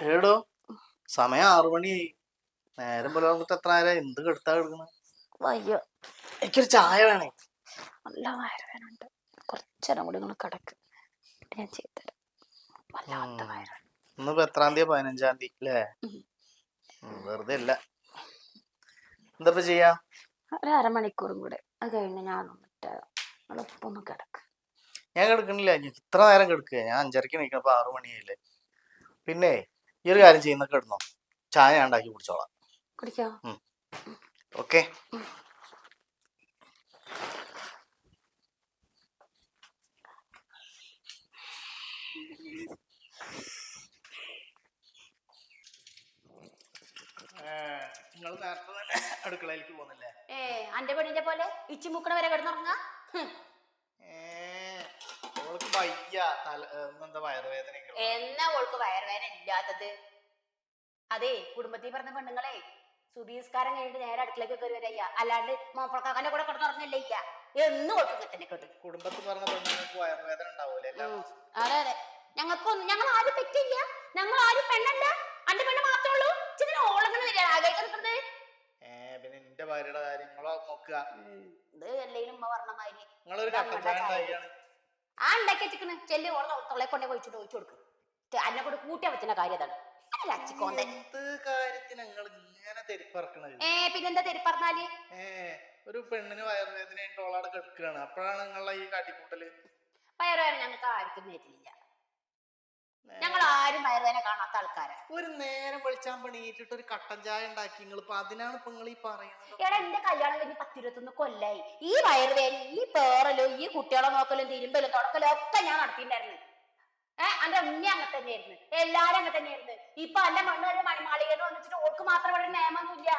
ഏടോ സമയം ആറു മണിയായി. നേരം പുലർന്നിട്ട് എത്ര നേരം എന്ത് കെടുത്താ കിടക്കണ? വയ്യ എനിക്കൊരു ചായ വേണേ. നല്ല വയറുവേനുണ്ട് കുറച്ചേരം കൂടി നിങ്ങൾ കിടക്ക്. ഞാൻ ചെയ്തുതരാം വല്ലാത്ത ഉം. വയറുവേന ഇന്നിപ്പോ എത്രാം തീയതി? പതിനഞ്ചാം തീയതി അല്ലേ? വെറുതെ ഇല്ല. എന്തപ്പോ ചെയ്യാ? ഒരു അരമണിക്കൂറും കൂടെ. അത് കഴിഞ്ഞ് ഞാൻ നിങ്ങളൊപ്പം ഒന്ന് കിടക്ക്. ഞാൻ കിടക്കണില്ല. ഇത്ര നേരം കിടക്കുക ഞാൻ അഞ്ചരക്ക് നിൽക്കണപ്പോ ആറു മണിയായില്ലേ? പിന്നെ ഈ ഒരു കാര്യം ചെയ്യുന്ന കിടന്നോ? ചായ ഉണ്ടാക്കി കുടിച്ചോളാം. കുടിക്കോ? ഓക്കെ. നിങ്ങൾ നേരത്തെ തന്നെ അടുക്കളയിലേക്ക് പോകുന്നില്ലേ? ഏ അന്റെ പെണ്ണിന്റെ പോലെ ഇച്ചിമുക്കണ വരെ കിടന്നുറങ്ങാ? വയ്യ. തല എന്താ വയറുവേദനയൊക്കെ ഉള്ളത്. എന്നാ ഓൾക്ക് വയറുവേദന ഇല്ലാത്തത്? അതെ കുടുംബത്തിൽ പറഞ്ഞ പെണ്ണുങ്ങളെ സുബീസ്കാരം കഴിഞ്ഞിട്ട് നേരെ അടുക്കളേക്ക് കയറി വരയ്യ. അല്ലാണ്ട് മോപ്പളക്കാക്കന്റെ കൂടെ കിടന്നുറങ്ങില്ല ഇല്ല എന്നും ഓൾക്ക് ഇങ്ങനെ തന്നെ കേട്ടു. കുടുംബത്തിൽ പറഞ്ഞ പെണ്ണുങ്ങൾക്ക് വയറുവേദന ഉണ്ടാവൂലേ? എല്ലാ ഉം. മാസവും? അതെ അതെ. ഞങ്ങൾക്കൊന്നും ഞങ്ങൾ ആരും പറ്റില്ല ഞങ്ങൾ ആരും പെണ്ണല്ല. അന്റെ പെണ്ണ് മാത്രമേ ഉള്ളൂ. ഓളങ്ങനെ വരിക. നിൽക്കുന്നത് ഏ പിന്നെ എന്റെ ഭാര്യയുടെ കാര്യങ്ങളോ നോക്കുക. ഇത് അല്ലെങ്കിലും ഉമ്മ പറഞ്ഞ മാതിരി നിങ്ങളൊരു ഇതാ കട്ടൻ ചായ ചായ. ഉണ്ടാക്കിയാണ്. ആ ഉണ്ടാക്കി വെച്ചിക്കണ് ചെല്ല് ഓളെ തൊള്ളെ കൊണ്ടേ ഒഴിച്ചിട്ട് ഒഴിച്ചു കൊടുക്കും. അന്നെ കൂടെ കൂട്ടിയാ പറ്റുന്ന കാര്യം അതാണ് അല്ല അച്ചിക്കോന്തൻ എന്ത് കാര്യത്തിന് നിങ്ങൾ ഇങ്ങനെ തെരിപ്പറക്കണത്? ഏ പിന്നെന്താ തെരി പറഞ്ഞാൽ ഒരു പെണ്ണിന് കിടക്കുകയാണ് അപ്പോഴാണ് നിങ്ങളെ ഈ കാട്ടിക്കൂട്ടൽ വയറുവേദന ഞങ്ങൾക്ക് ആർക്കും നേരില്ല ഞങ്ങൾ ആരും വയറുവേന കാണാത്ത ആൾക്കാരാ. ഒരു നേരം വെളിച്ചാൻ പണിയിട്ടിട്ട് ഒരു കട്ടൻ ചായ ഉണ്ടാക്കി നിങ്ങൾ ഇപ്പൊ അതിനാണ് ഇപ്പൊ നിങ്ങൾ ഈ പറയുന്നത്. എടാ എന്റെ കല്യാണം കഴിഞ്ഞ് പത്തിരുപത്തൊന്ന് കൊല്ലായി. ഈ വയറുവേന ഈ പേറലോ ഈ കുട്ടികളെ നോക്കലും തിരുമ്പലും തുടക്കലും ഒക്കെ ഞാൻ നടത്തിണ്ടായിരുന്നു ഏഹ് അന്റെ ഉമ്മ അങ്ങനെ തന്നെയായിരുന്നു. എല്ലാരും അങ്ങനെ തന്നെയായിരുന്നു. ഇപ്പൊ അന്റെ മണ്ണ് വരെ മണിമാളികന്ന് വന്നിട്ട് ഓൾക്ക് മാത്രം ഇവിടെ നിയമൊന്നുമില്ല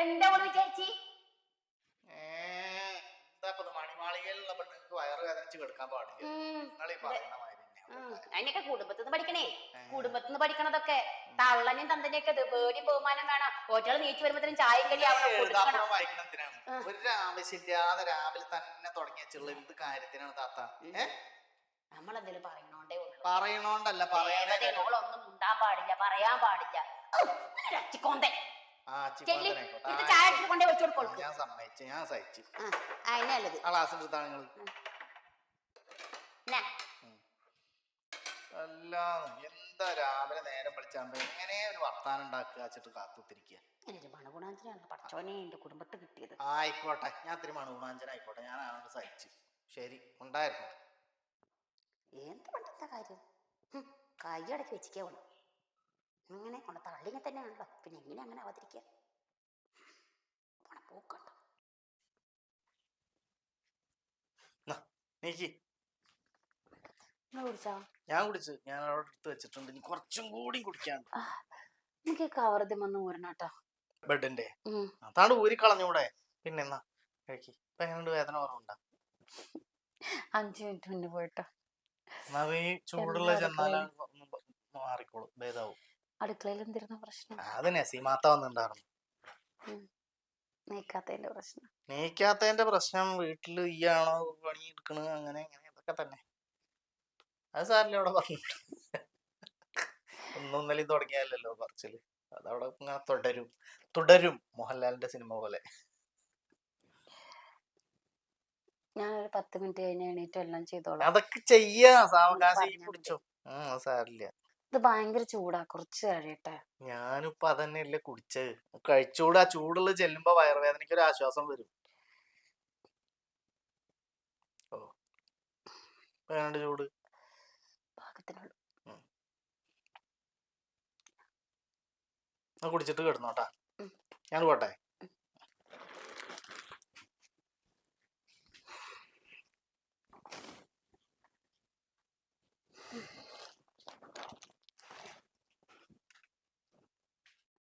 എന്റെ ഓൾ ചേച്ചി. ഏ എന്താ ഇപ്പൊ ഇത് മണിമാളികയിലുള്ള പെണ്ണുങ്ങൾക്ക് വയറുവേദനിച്ച് കിടക്കാൻ പാടില്ല. അതിനൊക്കെ കുടുംബത്തിൽ നിന്ന് പഠിക്കണേ. കുടുംബത്തിൽ നിന്ന് പഠിക്കണതൊക്കെ. തള്ളനും തന്തനെയൊക്കെ ഒക്കെ പേടിയും ബഹുമാനം വേണം. ഒറ്റകൾ നീച്ചു വരുമ്പോഴത്തേനും വായിക്കണ എന്തിനാണ്? ഒരു ആവശ്യമില്ലാതെ രാവിലെ തന്നെ തുടങ്ങി വെച്ചുള്ള എന്ത് കാര്യത്തിനാണ് താത്ത? ഏ? നമ്മളെന്തെങ്കിലും പറയണോണ്ടേ ഉള്ളൂ. പറയണോണ്ടല്ല ദേവതയോളൊന്നും മുണ്ടാൻ പാടില്ല പറയാൻ പാടില്ല. ഇത് ചായ കൊണ്ടേ വെച്ചു കൊടുക്കും ഞാൻ സമ്മതിച്ചു ഞാൻ സഹിച്ചു. അതിനല്ലത് ആ ക്ലാസ് എടുത്താണ് നിങ്ങൾ അല്ല എന്താ രാവിലെ നേരം വിളിച്ചാകുമ്പോ എങ്ങനെ ഒരു വർത്താനം ഉണ്ടാക്കുക വെച്ചിട്ട് കാത്തുത്തിരിക്കുക? ഒരു മണഗുണാഞ്ചനാണ് പഠിച്ചോനെ എന്റെ കുടുംബത്ത് കിട്ടിയത്. ആയിക്കോട്ടെ ഞാൻ ഇത്തിരി ആയിക്കോട്ടെ ഞാൻ അവനോട് സഹിച്ചു. ശരി ഉണ്ടായിരുന്നു. എന്ത് പണ്ടത്തെ കാര്യം? കൈ കൈയടക്കി വെച്ചിക്കേ വേണം അങ്ങനെ ഉള്ള തള്ളിങ്ങ തന്നെയാണല്ലോ പിന്നെ എങ്ങനെ അങ്ങനെ അവതരിക്കുക പോക്കണ്ടോ? നീക്കി ഞാൻ കുടിച്ചു. ഞാൻ അവിടെ എടുത്ത് വെച്ചിട്ടുണ്ട്. ഇനി കുറച്ചും കൂടി കുടിക്കാൻ. എനിക്ക് കവർദ്യം വന്ന് ഊരണട്ടോ ബെഡിന്റെ. അതാണ് ഊരി കളഞ്ഞൂടെ. പിന്നെ എന്നാ? കഴിക്കി. ഇപ്പൊ എങ്ങനെയുണ്ട്? വേദന കുറവുണ്ടാ? അഞ്ചു മിനിറ്റ് മുന്നേ പോയിട്ടോ. എന്നാ ഈ ചൂടുള്ള എന്താ ചെന്നാലാ മാറിക്കോളും. ഭേദാവും. അടുക്കളയിൽ എന്തിരുന്ന പ്രശ്നം? അത് നസീമാത്ത വന്നിണ്ടായിരുന്നു നീക്കാത്തതിന്റെ പ്രശ്നം. നീക്കാത്തതിന്റെ പ്രശ്നം വീട്ടിൽ ആണോ പണി എടുക്കണ അങ്ങനെ അങ്ങനെ ഇതൊക്കെ തന്നെ. അത് സാറിന്റെ അവിടെ പറഞ്ഞിട്ട് ഒന്നൊന്നലി തുടങ്ങിയാലല്ലോ തുടങ്ങിയല്ലോ പറച്ചിൽ. അതവിടെ ഇങ്ങനെ തുടരും. തുടരും മോഹൻലാലിന്റെ സിനിമ പോലെ. ഞാനൊരു പത്ത് മിനിറ്റ് കഴിഞ്ഞ് എണീറ്റ് എല്ലാം ചെയ്തോളാം. അതൊക്കെ ചെയ്യാ. സാവകാശം ഉം ഇത് ഭയങ്കര ചൂടാ. കുറച്ച് കഴിയട്ടെ. ഞാനിപ്പോ അതന്നെയല്ലേ കുടിച്ചത് കഴിച്ചൂടെ. ആ ചൂടുള്ള ചെല്ലുമ്പോ വയറുവേദനയ്ക്ക് ഒരു ആശ്വാസം വരും. ഓ. വേണ്ട ചൂട്? പാകത്തിനുള്ളൂ ആ കുടിച്ചിട്ട് കിടന്നോട്ടാ. ഞാൻ പോട്ടെ.